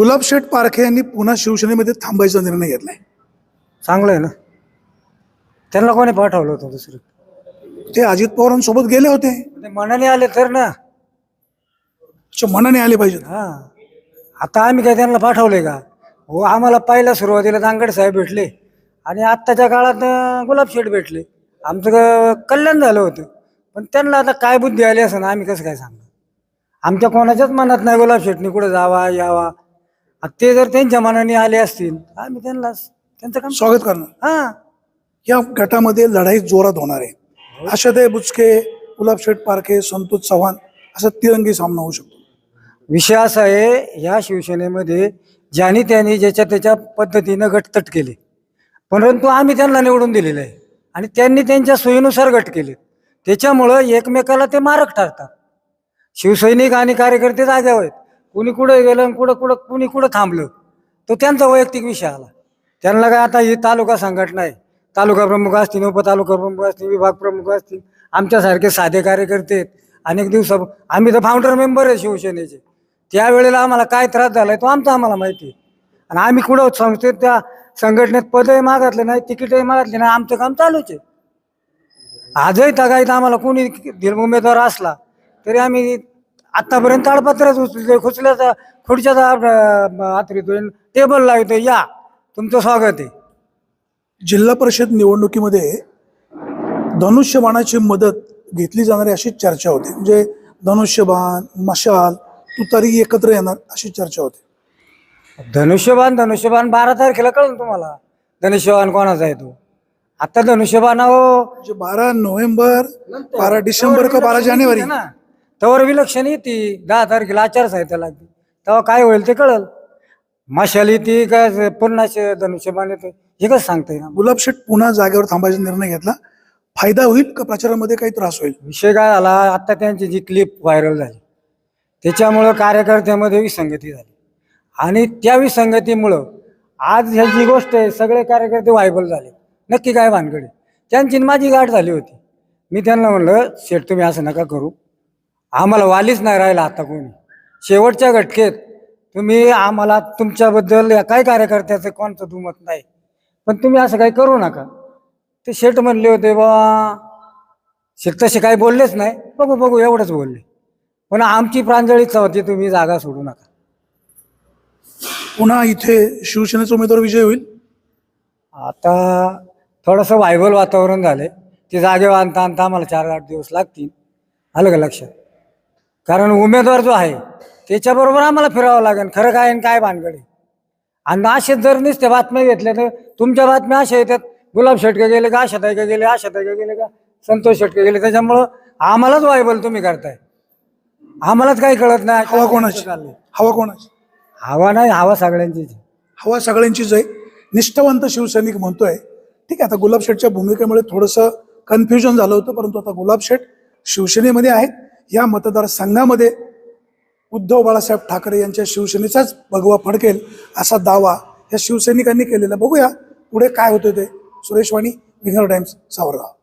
गुलाबशेठ पारखे यांनी पुन्हा शिवसेनेमध्ये थांबायचा निर्णय घेतलाय. चांगलं आहे ना. त्यांना कोणी पाठवलं होतं दुसरं? ते अजित पवारांसोबत गेले होते. ते मनाने आले तर ना. अच्छा, मनाने आले पाहिजेत. हा. आता आम्ही काय त्यांना पाठवले का? हो आम्हाला पहिल्या सुरुवातीला दांगड साहेब भेटले आणि आत्ताच्या काळात अं, गुलाब शेठ भेटले. आमचं कल्याण झालं होतं. पण त्यांना आता काय बुद्धी आली असं आम्ही कसं काय सांगणार आमच्या कोणाच्याच मनात नाही गुलाब शेठनी कुठं जावा यावा. ते जर त्यांच्या मनाने आले असतील आम्ही त्यांना त्यांचं काम स्वागत करणार. हा. या गटामध्ये लढाई जोरात होणार आहे. आशाताई बुचके गुलाबशेठ पारखे संतोष चव्हाण असा तिरंगी सामना होऊ शकतो. विषय असा आहे या शिवसेनेमध्ये ज्यानी त्यांनी ज्याच्या त्याच्या पद्धतीनं गटतट केले परंतु आम्ही त्यांना निवडून दिलेलं आहे आणि त्यांनी त्यांच्या सोयीनुसार गट केले. त्याच्यामुळं एकमेकाला ते मारक ठरतात शिवसैनिक आणि कार्यकर्ते जाग्यावर आहेत. कुणी कुठं गेलं आणि कुठं कुठं कुणी कुठं थांबलं. तो त्यांचा वैयक्तिक विषय आला. त्यांना काय आता ही तालुका संघटना आहे. तालुका प्रमुख असतील उपतालुका प्रमुख असतील विभाग प्रमुख असतील आमच्यासारखे साधे कार्यकर्ते आहेत. अनेक दिवसा आम्ही तर फाउंडर मेंबर आहे शिवसेनेचे. त्यावेळेला आम्हाला काय त्रास झाला तो आमचा आम्हाला माहिती आहे. आणि आम्ही कुठं संस्थेत त्या संघटनेत पदही मागितले नाही तिकीटही मागितले नाही आमचं काम चालूच आहे. आजही तगाईत आम्हाला कोणी दिल उमेदवार असला तरी आम्ही आतापर्यंत ताडपत्रच उचलले खुचल्याचा खुर्च्याचा आतरीतोय टेबल लावतो या. तुमचं स्वागत आहे. जिल्हा परिषद निवडणुकीमध्ये धनुष्यबाणाची मदत घेतली जाणार अशी चर्चा होती. म्हणजे धनुष्यबाण मशाल तुतारी एकत्र येणार अशी चर्चा होती. धनुष्यबाण धनुष्यबाण बारा तारखेला कळलं तुम्हाला? धनुष्यबाण कोणाचा आहे तो? आता धनुष्यबाण म्हणजे बारा नोव्हेंबर बारा डिसेंबर का बारा जानेवारी? ना. तवर विलक्षण येते दहा तारखेला आचारसंहिता लागते तेव्हा काय होईल ते कळल. मशाल येते का पुन्हा शे- धनुष्यबाण येते हे कसं सांगता येईल गुलाबशेठ पुन्हा जागेवर थांबायचा निर्णय घेतला. फायदा होईल का प्रचारामध्ये काही त्रास होईल? विषय काय झाला? आता त्यांची जी क्लिप व्हायरल झाली त्याच्यामुळं कार्यकर्त्यामध्ये विसंगती झाली. आणि त्या विसंगतीमुळं आज ह्या जी गोष्ट आहे सगळे कार्यकर्ते व्हायबल झाले. नक्की काय भानगड त्यांची माझी गाठ झाली होती. मी त्यांना म्हणलं शेठ तुम्ही असं नका करू. आम्हाला वालीच नाही राहिला आता कोणी. शेवटच्या घटकेत तुम्ही आम्हाला तुमच्याबद्दल या काय कार्यकर्त्याचं कोणतं दुमत नाही. पण तुम्ही असं काही करू नका. ते शेठ म्हणले होते बा शेठ तसे काही बोललेच नाही. बघू बघू एवढंच बोलले. पण आमची प्रांजळीच होती तुम्ही जागा सोडू नका. पुन्हा इथे शिवसेनेचा उमेदवार विजय होईल? आता थोडंसं व्हायबल वातावरण झालंय. ते जागेवर आणता आणता आम्हाला चार आठ दिवस लागतील. आलं का लक्षात? कारण उमेदवार जो आहे त्याच्याबरोबर आम्हाला फिरावं लागेल. खरं काय आणि काय भानगड आहे. आणि असेच जर नुसते बातम्या घेतल्या तर तुमच्या बातम्या अशा येतात गुलाब शेटके गेले का का गेले आशाताई का गेले का संतोष शेटके गेले त्याच्यामुळं आम्हालाच व्हायबल तुम्ही करताय. आम्हालाच काही कळत नाही. हवा कोणाची? चाललंय. हवा कोणाची? हवा नाही हवा सगळ्यांचीच आहे. हवा सगळ्यांचीच आहे. निष्ठावंत शिवसैनिक म्हणतोय. ठीक आहे आता गुलाबशेठच्या भूमिकेमुळे थोडंसं कन्फ्युजन झालं होतं परंतु आता गुलाबशेठ शिवसेनेमध्ये आहेत. या मतदारसंघामध्ये उद्धव बाळासाहेब ठाकरे यांच्या शिवसेनेचाच भगवा फडकेल असा दावा या शिवसैनिकांनी केलेला. बघूया पुढे काय होतं ते. सुरेश वाणी विघ्नर टाइम्स सावरगाव.